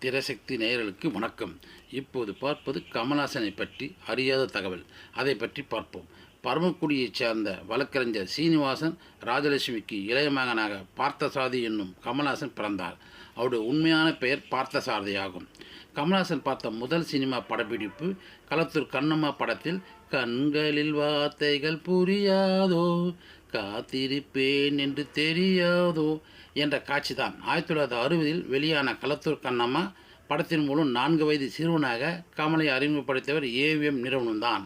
திரசக்தி நேயர்களுக்கு வணக்கம். இப்போது பார்ப்பது கமலாசனை பற்றி அறியாத தகவல். அதை பற்றி பார்ப்போம். பரமக்குடியைச் சேர்ந்த வழக்கறிஞர் சீனிவாசன் ராஜலட்சுமிக்கு இளைய மகனாக பார்த்தசாரதி என்னும் கமலாசன் பிறந்தார். அவருடைய உண்மையான பெயர் பார்த்தசாரதி ஆகும். கமலாசன் பார்த்த முதல் சினிமா படப்பிடிப்பு களத்தூர் கண்ணம்மா படத்தில் கண்களில் வார்த்தைகள் புரியாதோ? காத்திருப்பேன் என்று தெரியாதோ என்ற காட்சிதான். ஆயிரத்தி தொள்ளாயிரத்தி அறுபதில் வெளியான களத்தூர் கண்ணம்மா படத்தின் மூலம் நான்கு வயது சிறுவனாக கமலை அறிமுகப்படுத்தியவர் ஏவிஎம் நிறுவனம்தான்.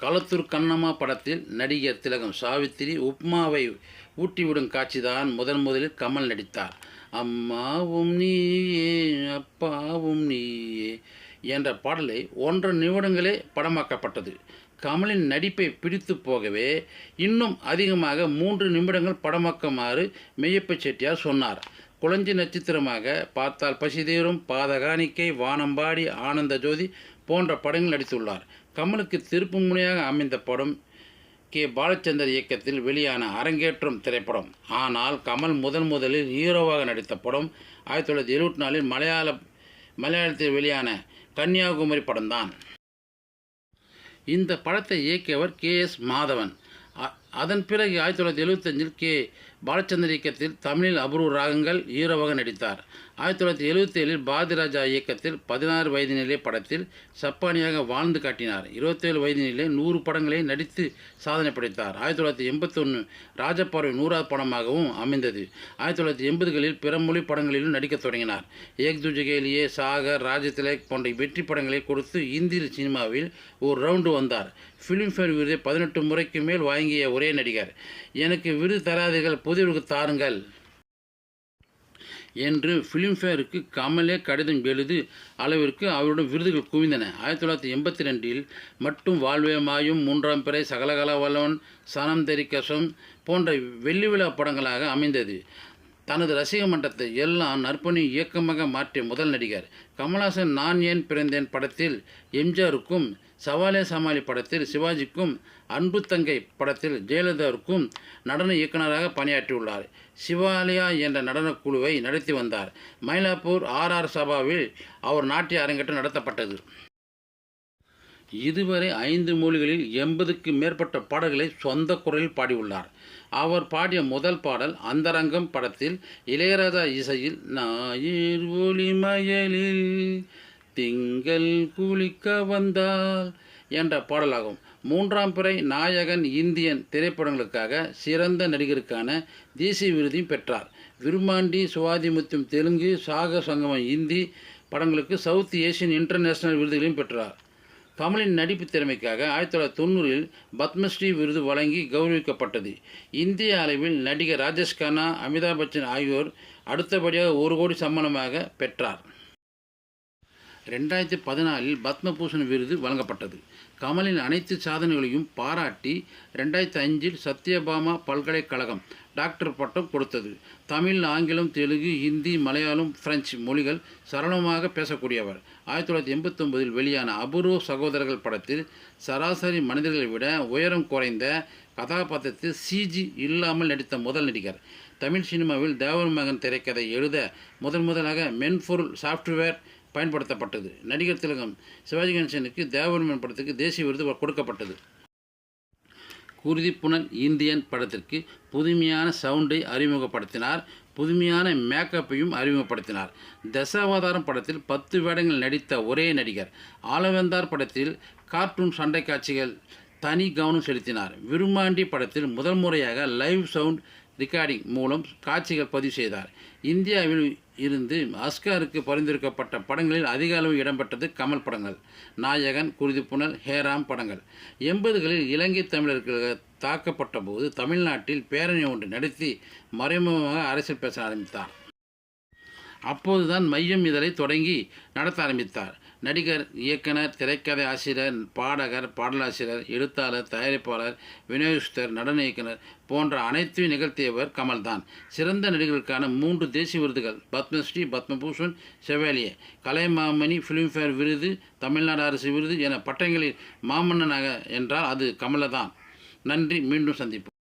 களத்தூர் கண்ணம்மா படத்தில் நடிகர் திலகம் சாவித்திரி உப்மாவை ஊட்டிவிடும் காட்சிதான் முதன் முதலில் கமல் நடித்தார். அம்மாவும் நீயே அப்பாவும் நீயே என்ற பாடலை ஒன்றரை நிமிடங்களே படமாக்கப்பட்டது. கமலின் நடிப்பை பிடித்து போகவே இன்னும் அதிகமாக மூன்று நிமிடங்கள் படமாக்குமாறு மெய்யப்ப செட்டியார் சொன்னார். குளஞ்சி நட்சத்திரமாக பார்த்தால் பசிதீரும் பாதகாணிக்கை வானம்பாடி ஆனந்த ஜோதி போன்ற படங்கள் நடித்துள்ளார். கமலுக்கு திருப்பு முனையாக அமைந்த படம் கே. பாலச்சந்தர் இயக்கத்தில் வெளியான அரங்கேற்றம் திரைப்படம். ஆனால் கமல் முதன் முதலில் ஹீரோவாக நடித்த படம் ஆயிரத்தி தொள்ளாயிரத்தி எழுபத்தி நாலில் மலையாள மலையாளத்தில் வெளியான கன்னியாகுமரி படம்தான். இந்த படத்தை இயக்கியவர் கே எஸ் மாதவன். அ- அதன் பிறகு ஆயிரத்தி தொள்ளாயிரத்தி எழுபத்தஞ்சில் கே. பாலச்சந்தர் இயக்கத்தில் தமிழில் அபூர்வ ராகங்கள் ஹீரோவாக நடித்தார். ஆயிரத்தி தொள்ளாயிரத்தி எழுபத்தி ஏழில் பாரதிராஜா இயக்கத்தில் பதினாறு வயதினிலே படத்தில் சப்பானியாக வாழ்ந்து காட்டினார். இருபத்தேழு வயதினிலே நூறு படங்களை நடித்து சாதனை படைத்தார். ஆயிரத்தி தொள்ளாயிரத்தி எண்பத்தொன்று ராஜபார்வை நூறாவது படமாகவும் அமைந்தது. ஆயிரத்தி தொள்ளாயிரத்தி எண்பதுகளில் பிற மொழி படங்களிலும் நடிக்கத் தொடங்கினார். ஏக் துஜகேலியே சாகர் ராஜதிலக் போன்ற வெற்றி படங்களை கொடுத்து இந்திய சினிமாவில் ஒரு ரவுண்டு வந்தார். ஃபிலிம்ஃபேர் விருதை பதினெட்டு முறைக்கு மேல் வாங்கிய ஒரே நடிகர். எனக்கு விருது தராதீர்கள் புதியவருக்கு தாருங்கள். என்று ஃபிலிம்ஃபேருக்கு கமலே கடிதம் எழுது அளவிற்கு அவருடன் விருதுகள் குவிந்தன. ஆயிரத்தி தொள்ளாயிரத்தி எண்பத்தி ரெண்டில் மட்டும் வாழ்வே மாயும் மூன்றாம் பிறை சகலகல வல்லவன் சனம் தெரிக்கசம் போன்ற வெள்ளி விழா படங்களாக அமைந்தது. தனது ரசிக மன்றத்தை எல்லாம் நற்பணி இயக்கமாக மாற்றிய முதல் நடிகர். கமல்ஹாசன் நான் ஏன் பிறந்தேன் படத்தில்? எம்ஜிஆருக்கும் சவாலே சமாளி படத்தில் சிவாஜிக்கும் அன்பு தங்கை படத்தில் ஜெயலலிதாவுக்கும் நடன இயக்குனராக பணியாற்றியுள்ளார். சிவாலயா என்ற நடனக் குழுவை நடத்தி வந்தார். மயிலாப்பூர் ஆர்ஆர் சபாவில் அவர் நாட்டிய அரங்கேற்றம் நடத்தப்பட்டது. இதுவரை ஐந்து மொழிகளில் எண்பதுக்கு மேற்பட்ட பாடல்களை சொந்த குரலில் பாடியுள்ளார். அவர் பாடிய முதல் பாடல் அந்தரங்கம் படத்தில் இளையராஜா இசையில் நாயிர் ஒளிமயலில் திங்கள் குளிக்க வந்தால் என்ற பாடலாகும். மூன்றாம் பிறை நாயகன் இந்தியன் திரைப்படங்களுக்காக சிறந்த நடிகருக்கான தேசிய விருதையும் பெற்றார். விருமாண்டி சுவாதிமுத்தியம் தெலுங்கு சாக சங்கமம் இந்தி படங்களுக்கு சவுத் ஏசியன் இன்டர்நேஷனல் விருதுகளையும் பெற்றார். கமலின் நடிப்பு திறமைக்காக ஆயிரத்தி தொள்ளாயிரத்தி தொண்ணூறில் பத்மஸ்ரீ விருது வழங்கி கௌரவிக்கப்பட்டது. இந்திய அளவில் நடிகர் ராஜேஷ் கண்ணா அமிதாப் பச்சன் ஆகியோர் அடுத்தபடியாக ஒரு கோடி சம்பளமாக பெற்றார். ரெண்டாயிரத்தி பதினாலில் பத்மபூஷன் விருது வழங்கப்பட்டது. கமலின் அனைத்து சாதனைகளையும் பாராட்டி ரெண்டாயிரத்தி அஞ்சில் சத்யபாமா பல்கலைக்கழகம் டாக்டர் பட்டம் கொடுத்தது. தமிழ் ஆங்கிலம் தெலுங்கு ஹிந்தி மலையாளம் பிரெஞ்சு மொழிகள் சரளமாக பேசக்கூடியவர். ஆயிரத்தி தொள்ளாயிரத்தி எண்பத்தொன்பதில் வெளியான அபூர்வ சகோதரர்கள் படத்தில் சராசரி மனிதர்களை விட உயரம் குறைந்த கதாபாத்திரத்தில் சிஜி இல்லாமல் நடித்த முதல் நடிகர். தமிழ் சினிமாவில் தேவர் மகன் திரைக்கதை எழுத முதன் முதலாக மென்பொருள் சாஃப்ட்வேர் பயன்படுத்தப்பட்டது. நடிகர் திலகம் சிவாஜி கணேசனுக்கு தேவர்மன் படத்துக்கு தேசிய விருது கொடுக்கப்பட்டது. குருதி புனல் இந்தியன் படத்திற்கு புதுமையான சவுண்டை அறிமுகப்படுத்தினார். புதுமையான மேக்கப்பையும் அறிமுகப்படுத்தினார். தசாவதாரம் படத்தில் பத்து வேடங்கள் நடித்த ஒரே நடிகர். ஆலவந்தார் படத்தில் கார்ட்டூன் சண்டை காட்சிகள் தனி கவனம் செலுத்தினார். விருமாண்டி படத்தில் முதல் முறையாக லைவ் சவுண்ட் ரெக்கார்டிங் மூலம் காட்சிகள் பதிவு செய்தார். இந்தியாவில் இருந்து ஆஸ்காருக்கு பரிந்துரைக்கப்பட்ட படங்களில் அதிக அளவு இடம்பெற்றது கமல் படங்கள் நாயகன் குருதிப்புணல் ஹேராம் படங்கள். எண்பதுகளில் இலங்கை தமிழர்கள் தாக்கப்பட்ட போது தமிழ்நாட்டில் பேரணி ஒன்று நடத்தி மறைமுகமாக அரசியல் பேச ஆரம்பித்தார். அப்போதுதான் மையம் இதழை தொடங்கி நடத்த ஆரம்பித்தார். நடிகர் இயக்குனர் திரைக்கதை ஆசிரியர் பாடகர் பாடலாசிரியர் எழுத்தாளர் தயாரிப்பாளர் விநியோகஸ்தர் நடன இயக்குனர் போன்ற அனைத்தையும் நிகழ்த்தியவர் கமல்தான். சிறந்த நடிகர்களுக்கான மூன்று தேசிய விருதுகள் பத்மஸ்ரீ பத்மபூஷன் செவாலியே கலைமாமணி ஃபிலிம்ஃபேர் விருது தமிழ்நாடு அரசு விருது என பட்டங்களில் மாமன்னனாக என்றால் அது கமலதான். நன்றி மீண்டும் சந்திப்போம்.